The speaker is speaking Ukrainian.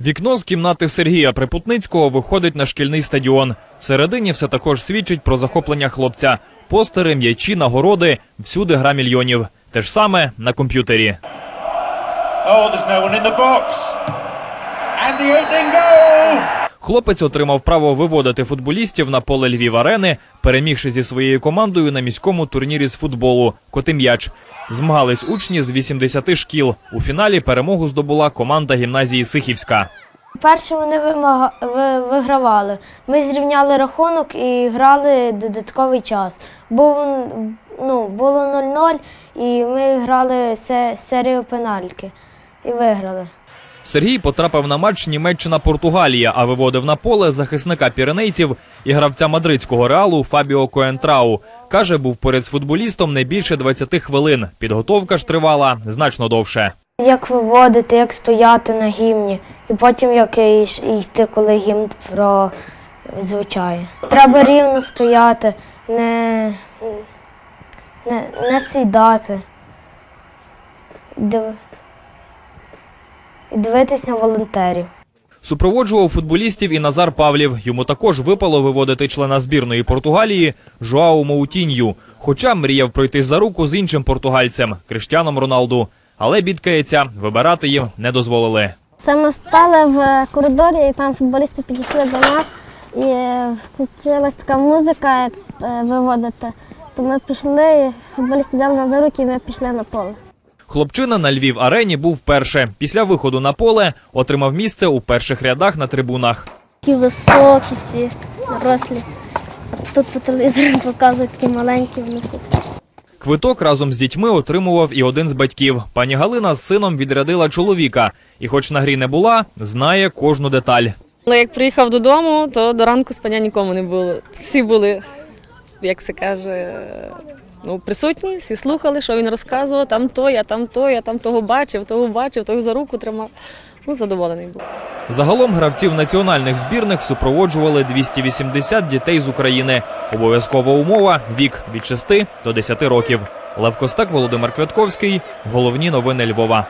Вікно з кімнати Сергія Припутницького виходить на шкільний стадіон. Всередині все також свідчить про захоплення хлопця. Постери, м'ячі, нагороди всюди гра мільйонів. Те ж саме на комп'ютері. Oh, there's no one in the box. And the opening goal! Хлопець отримав право виводити футболістів на поле Львів арени, перемігши зі своєю командою на міському турнірі з футболу Котим'яч. Змагались учні з 80 шкіл. У фіналі перемогу здобула команда гімназії Сихівська. Перше вони вимага... вигравали. Ми зрівняли рахунок і грали додатковий час. Був, ну, було 0-0, і ми грали серію пенальки і виграли. Сергій потрапив на матч Німеччина-Португалія, а виводив на поле захисника піренейців і гравця мадридського реалу Фабіо Коентрау. Каже, був поряд з футболістом не більше 20 хвилин. Підготовка ж тривала значно довше. Як виводити, як стояти на гімні, і потім як йти, коли гімн прозвучає. Треба рівно стояти, не, не, не сідати. Див... І дивитись на волонтерів. Супроводжував футболістів і Назар Павлів. Йому також випало виводити члена збірної Португалії Жоау Моутінью. Хоча мріяв пройти за руку з іншим португальцем Криштіаном Роналду. Але бідкається, вибирати їм не дозволили. Це ми стали в коридорі, і там футболісти підійшли до нас, і включилась така музика, як е, виводити. То ми пішли, і футболісти взяли нас за руки, і ми пішли на поле. Хлопчина на Львів арені був вперше. Після виходу на поле отримав місце у перших рядах на трибунах. Такі високі всі, рослі. Тут по телевізору показують такі маленькі вони супер. Квиток разом з дітьми отримував і один з батьків. Пані Галина з сином відрядила чоловіка, і, хоч на грі не була, знає кожну деталь. Але як приїхав додому, то до ранку спання нікому не було. Всі були, як це каже, ну, присутні, всі слухали, що він розказував, там то, я там то, я там того бачив, того бачив, того за руку тримав. Ну, задоволений був. Загалом гравців національних збірних супроводжували 280 дітей з України. Обов'язкова умова вік від 6 до 10 років. Лев Костак, Володимир Квятковський. Головні новини Львова.